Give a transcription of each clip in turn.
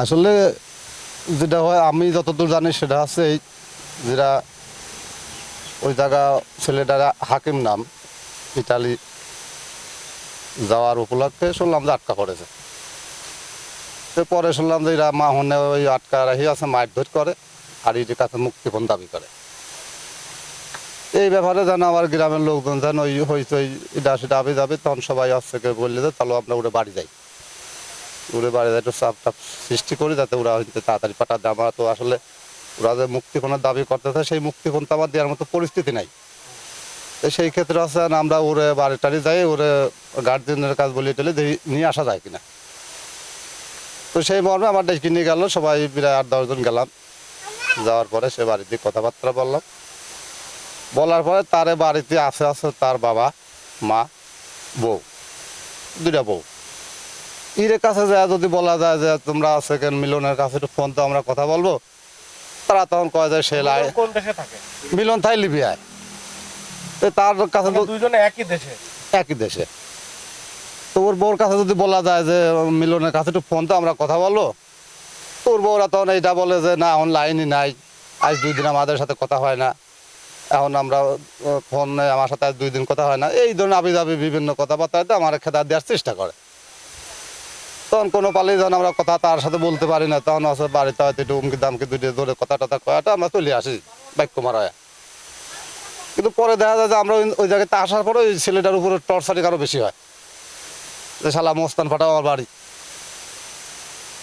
আসলে যেটা হয়, আমি যতদূর জানি সেটা হচ্ছে এই যেটা ওই জায়গা ছেলেটার হাকিম নাম, ইতালি যাওয়ার উপলক্ষে শুনলাম যে আটকা করেছে পরে শুনলাম যে এরা মা হনে ওই আটকা রাখি আছে মারধর করে, আর এটির কাছে মুক্তিপণ দাবি করে। এই ব্যাপারে যেন আমার গ্রামের লোকজন যেন ওই ওই এটা সেটা আবি যাবে তখন সবাই আসছে বললে যে তাহলে আমরা উড়ে বাড়ি যাই। উড়ে বাড়ি একটু চাপ টাপ সৃষ্টি করি যাতে ওরা হয়তো তাড়াতাড়ি পাঠা দেয়। আমরা তো আসলে ওরা যে মুক্তিপণের দাবি করতেছে, সেই মুক্তিপণ তো আমার দেওয়ার মতো পরিস্থিতি নাই। সেই ক্ষেত্রে আছে আমরা ওরে বাড়ি টাড়ি যাই ওরে গার্জেনের কাজ বলি টলে নিয়ে আসা যায় কিনা? তো সেই মর্মে আমার ডেকে নিয়ে গেল, সবাই প্রায় আট দশজন গেলাম। যাওয়ার পরে সে বাড়িতে কথাবার্তা বললাম। বলার পরে তারে বাড়িতে আছে আছে তার বাবা, মা, বউ, দুইটা বউ। ইরের কাছে যায় যদি বলা যায় যে তোমরা সেকেন্ড মিলনের কাছে একটু ফোন তো আমরা কথা বলব। তারা তখন কয় যে সে লাই কোন দেশে থাকে? মিলন থাই লিবিয়ায়। তো তার কাছে মানে তো দুইজনে একই দেশে? একই দেশে। তো ওর বউর কাছে যদি বলা যায় যে মিলনের কাছে একটু ফোন তো আমরা কথা বলব। তোর বউরা তখন এইটা বলে যে না এখন লাইনই নাই। আজ দুই দিন আমাদের সাথে কথা হয় না। এখন আমরা ফোনে আমার সাথে আজ দুই দিন কথা হয় না। এই ধরনের আবি যাবি বিভিন্ন কথাবার্তাতে আমার খেতা দেওয়ার চেষ্টা করে। তখন কোনো পালি যখন আমরা কথা তার সাথে বলতে পারি না, তখন আছে বাড়িতে হয়তো একটু উমকি দামকে দুইটা ধরে কথা টথা কয়াটা আমরা চলে আসি বাক্য মারায়। কিন্তু পরে দেখা যায় যে আমরা ওই- জায়গাতে আসার পরে ওই ছেলেটার উপরে টর্চারিং আরও বেশি হয়। যে শালা মস্তান ফাটা আমার বাড়ি।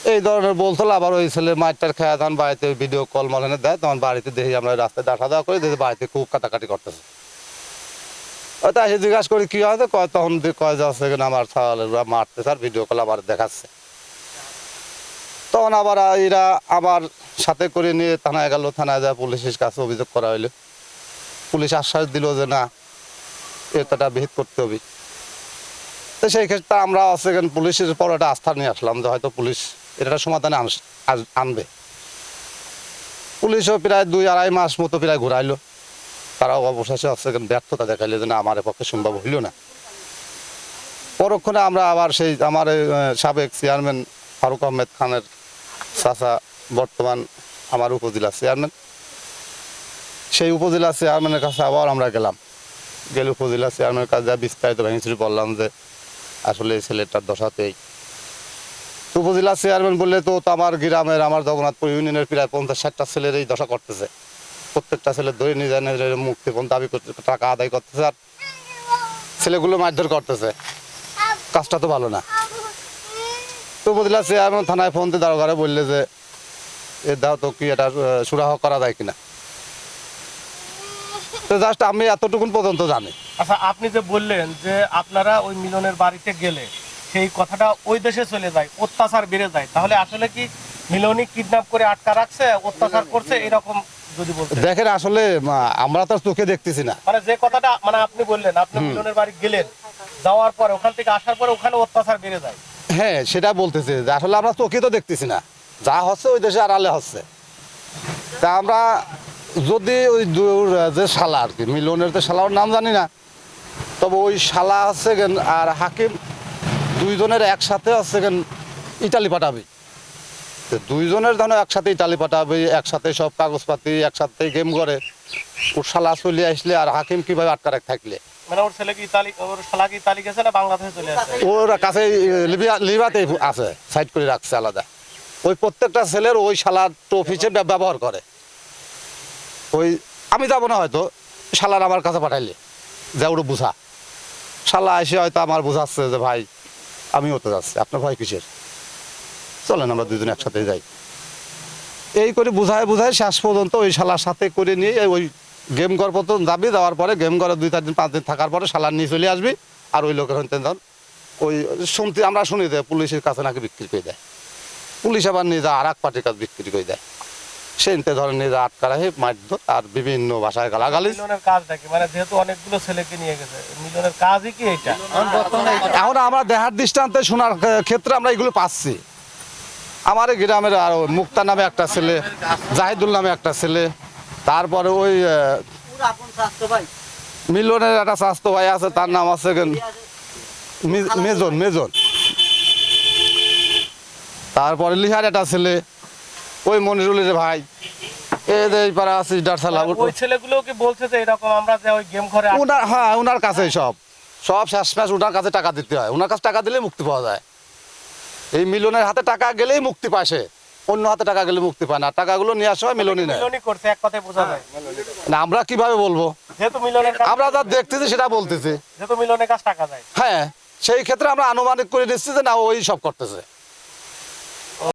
এই ধরনের বলছিল আবার ওই ছেলে মাঠটার খেয়া তখন বাড়িতে ভিডিও কল মলেনে দেয়, তখন বাড়িতে দেখি আমরা রাস্তায় ডাসা দেওয়া করি দেখি বাড়িতে খুব কাটাকাটি করতেছে। হয়তো এসে জিজ্ঞাসা করি, কি হয়তো কয়, তখন কয় যাচ্ছে কিনা আমার ছাগলের ওরা মারতেছে আর ভিডিও কল আবার দেখাচ্ছে। তখন আবার এরা আমার সাথে করে নিয়ে থানায় গেল, থানায় যায় পুলিশের কাছে অভিযোগ করা হইল। পুলিশ আশ্বাস দিল যে, না, এতটা বিহিত করতে হবে। তো সেই ক্ষেত্রে আমরা সেকেন্ড পুলিশের পর একটা আস্থা নিয়ে আসলাম যে, হয়তো পুলিশ এটা সমাধানে আনবে। পুলিশও প্রায় দুই আড়াই মাস মতো প্রায় ঘুরাইলো। তারাও অবশেষে সেকেন্ড ব্যর্থতা দেখাইলে যে না, আমার পক্ষে সম্ভব হইল না। পরক্ষণে আমরা আবার সেই আমার সাবেক চেয়ারম্যান ফারুক আহমেদ খানের চাচা, বর্তমান আমার উপজেলা চেয়ারম্যান। সেই উপজেলা চেয়ারম্যানের কাছে আবার আমরা গেলাম। গেলে উপজেলা চেয়ারম্যানের কাছে যা বিস্তারিত ভেঙেছিল বললাম যে, আসলে ছেলেটার দশাতেই উপজেলা চেয়ারম্যান বললে, তো আমার গ্রামের, আমার জগন্নাথপুর ইউনিয়নের প্রায় পঞ্চাশ ষাটটা ছেলের এই দশা করতেছে। প্রত্যেকটা ছেলে ধরে নিয়ে যায় নিজের মুক্তিপণ দাবি করতে টাকা আদায় করতেছে আর ছেলেগুলো মারধর করতেছে। কাজটা তো ভালো না। তো উপজেলা চেয়ারম্যান থানায় ফোন দিয়ে দারোগারে বললে যে এ দাও তো কি এটা সুরাহ করা যায় কিনা? তো জাস্ট আমি এতটুকুন পর্যন্ত জানি। আচ্ছা আপনি যে বললেন যে আপনারা ওই মিলনের বাড়িতে গেলে সেই কথাটা ওই দেশে চলে যায় অত্যাচার বেড়ে যায় তাহলে আসলে কি মিলনই কিডন্যাপ করে আটকা রাখছে অত্যাচার করছে এরকম যদি বলতে দেখেন আসলে আমরা তো চোখে দেখতেছি না। মানে যে কথাটা মানে আপনি বললেন আপনি মিলনের বাড়ি গেলেন যাওয়ার পরে ওখান থেকে আসার পরে ওখানে অত্যাচার বেড়ে যায়। হ্যাঁ সেটা বলতেছি যে আসলে আমরা চোখে তো দেখতেছি না। যা হচ্ছে ওই দেশে আড়ালে হচ্ছে। তা আমরা যদি ওই যে শালা আর কি মিলনের তো শালার নাম জানি না। তবে ওই শালা হচ্ছে গেন আর হাকিম দুইজনের একসাথে হচ্ছে গেন ইটালি পাঠাবি। দুইজনের যেন একসাথে ইটালি পাঠাবি একসাথে সব কাগজপাতি একসাথে গেম করে। ওর শালা চলে আসলে আর হাকিম কীভাবে আটকা রাখ থাকলে? মানে ওর ছেলে কি ইতালি ওর শালা কি ইতালি গেছে না বাংলাদেশে চলে আসছে? ওর কাছে লিবিয়া লিবিয়াতে আছে সাইড করে রাখছে আলাদা। ওই প্রত্যেকটা ছেলের ওই শালার টোপ হিসেবে ব্যবহার করে। ওই আমি যাব না হয়তো শালার আমার কাছে পাঠাইলে যা ওটা বুঝা। শালা এসে হয়তো আমার বুঝাচ্ছে যে ভাই আমিও তো যাচ্ছি আপনার ভয় কিসের? চলেন আমরা দুজন একসাথে যাই। এই করে বুঝায় বুঝায় শেষ পর্যন্ত ওই শালার সাথে করে নিয়ে ওই গেম ঘর পর্যন্ত যাবি যাওয়ার পরে গেম ঘরে দুই চার দিন পাঁচ দিন থাকার পরে শালার নিয়ে চলে আসবি আর ওই লোকের হইতে ধর ওই শুনতে আমরা শুনি দেয় পুলিশের কাছে নাকি বিক্রি করে দেয়। পুলিশ আবার নিয়ে যা আর এক পার্টির কাছে বিক্রি করে দেয়। সেনতে ধরে নিয়ে যা আটকা রাখে মারধর আর বিভিন্ন ভাষায় গালাগালি। কাজটা কি মানে যেহেতু অনেকগুলো ছেলেকে নিয়ে গেছে মিলনের কাজই কি এটা এখন আমরা দেহার দৃষ্টান্তে শোনার ক্ষেত্রে আমরা এগুলো পাচ্ছি। আমার এই গ্রামের আর ওই মুক্তা নামে একটা ছেলে জাহিদুল নামে একটা ছেলে তারপরে ওই মিলনের একটা স্বাস্থ্য ভাই আছে তার নাম আছে মেজন মেজন। তারপরে লিহার একটা ছেলে ওই মনিরুলের ভাই। এই পাড়া আছে ওই ছেলেগুলো কি বলছে যে এরকম আমরা যে ওই গেম ঘরে ওনার হ্যাঁ ওনার কাছেই সব। সব শেষ ম্যাচ ওনার কাছে টাকা দিতে হয়। ওনার কাছে টাকা দিলে মুক্তি পাওয়া যায়। এই মিলনের হাতে টাকা গেলেই মুক্তি পায় সে। অন্য হাতে টাকা গেলে মুক্তি পায় না। টাকাগুলো নিয়ে আসা হয় মিলনই নেয়। মিলনই করছে এক কথায় বোঝা যায়। না আমরা কীভাবে বলব? যেহেতু মিলনের আমরা যা দেখতেছি সেটা বলতেছি। যেহেতু মিলনের কাছে টাকা যায় হ্যাঁ সেই ক্ষেত্রে আমরা আনুমানিক করে নিচ্ছি যে না ওই সব করতেছে।